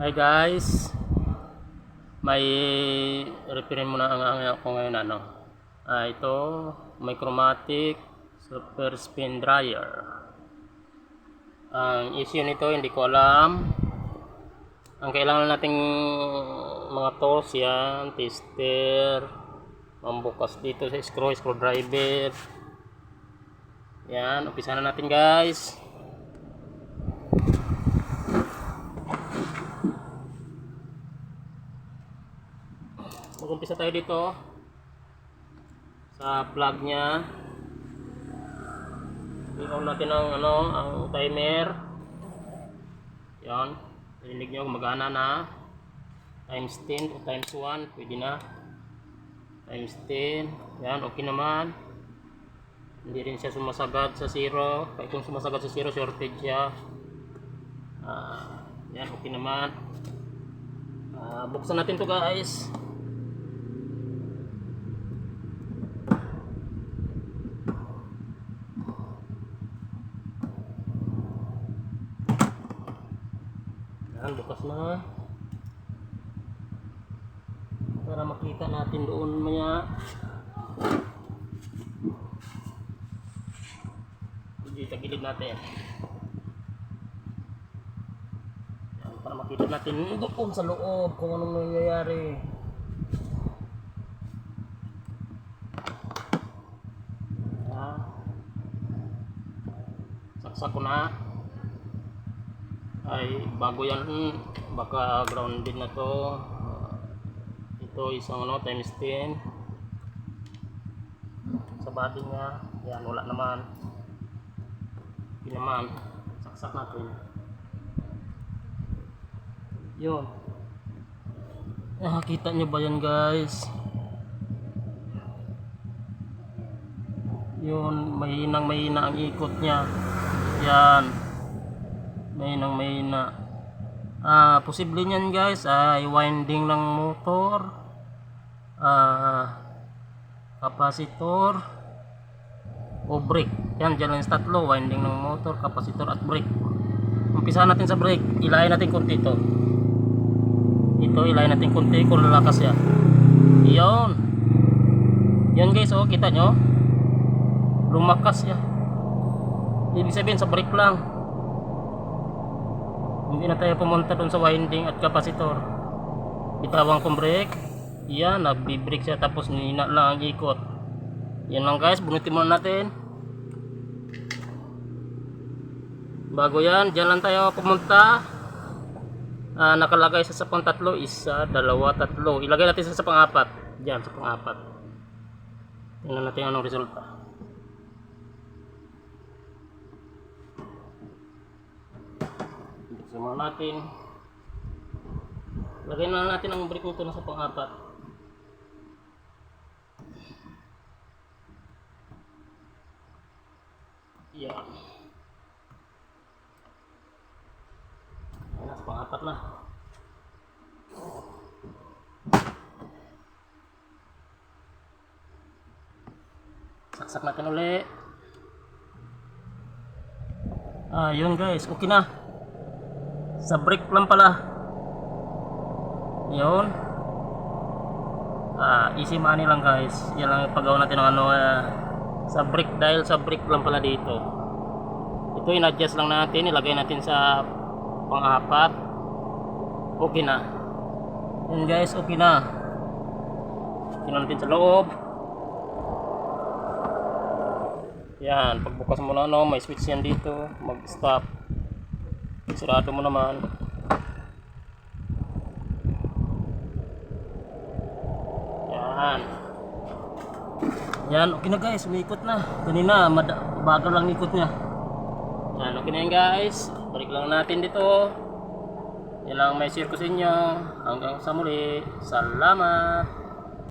Hi guys. May referin muna ang ang ako ngayon ano. Ah, ito may chromatic super spin dryer. Ang issue nito hindi ko alam. Ang kailangan nating mga tools yan, tester, mambukas dito sa screw, screwdriver. Yan, umpisa na natin guys. Mag-umpisa tayo dito sa plug niya. I-on natin ang ano, ang timer. Yan. Rinig nyo gumagana na. Times 10 o times 1, pwede na. Times 10. Yan, okay naman. Hindi rin siya sumasagad sa zero. Kaya kung sumasagad sa zero, shorted siya. Ah, yan, okay naman. Ah, buksan natin to guys. Yan, bukas na. Para makita natin doon maya. Hindi tagilid natin. Yan, para makita natin doon sa loob kung anong nangyayari. Yan. Saksak ko na ay bago yan hmm, baka grounded na to. Ito isang ano times 10 sa body niya yan wala naman. Hindi naman. Saksak natin yun. Nakakita nyo ba yan guys? Yun mahinang mahina ang ikot niya. Yan may nang may na. Ah posible niyan guys. Ay winding ng motor. Ah kapasitor o brake. Yan dyan lang yung tatlo. Winding ng motor kapasitor at brake. Umpisa natin sa brake. Ilayin natin konti ito. Ito ilayin natin konti. Kung lalakas yan. Yun. Yan guys. Oh kita nyo? Lumakas yan. Ibig sabihin sa brake lang hindi na tayo pumunta doon sa winding at kapasitor. Bitawang kong brake. Yan nagbi-brake siya tapos nina lang ang ikot. Yan lang guys. Bunutin muna natin. Bago yan dyan lang tayo pumunta. Ah, nakalagay sa sa pang tatlo isa, dalawa, tatlo. Ilagay natin sa sa pang-apat dyan sa pang-apat tingnan natin anong resulta Muna natin. Lagay na natin ang brake nito na sa pang-apat. Yan. Yan, nasa pang-apat na. Saksak natin ulit. Ah, yun guys, okay na. Sa brake lang pala. Yun. Ah, easy money lang guys. Yan lang paggawa natin ng ano ah, sa brake dahil sa brake lang pala dito. Ito in-adjust lang natin, ilagay natin sa pang-apat. Okay na. Yan guys, okay na. Tingnan natin sa loob. Yan, pagbukas mo na ano, may switch yan dito, mag-stop. Sarado mo naman. Yan. Yan, okay na guys, umikot na. Kanina, bagal lang ikot niya. Yan, okay na yan guys. Balik lang natin dito. Yan lang may share ko sa inyo. Hanggang sa muli. Salamat.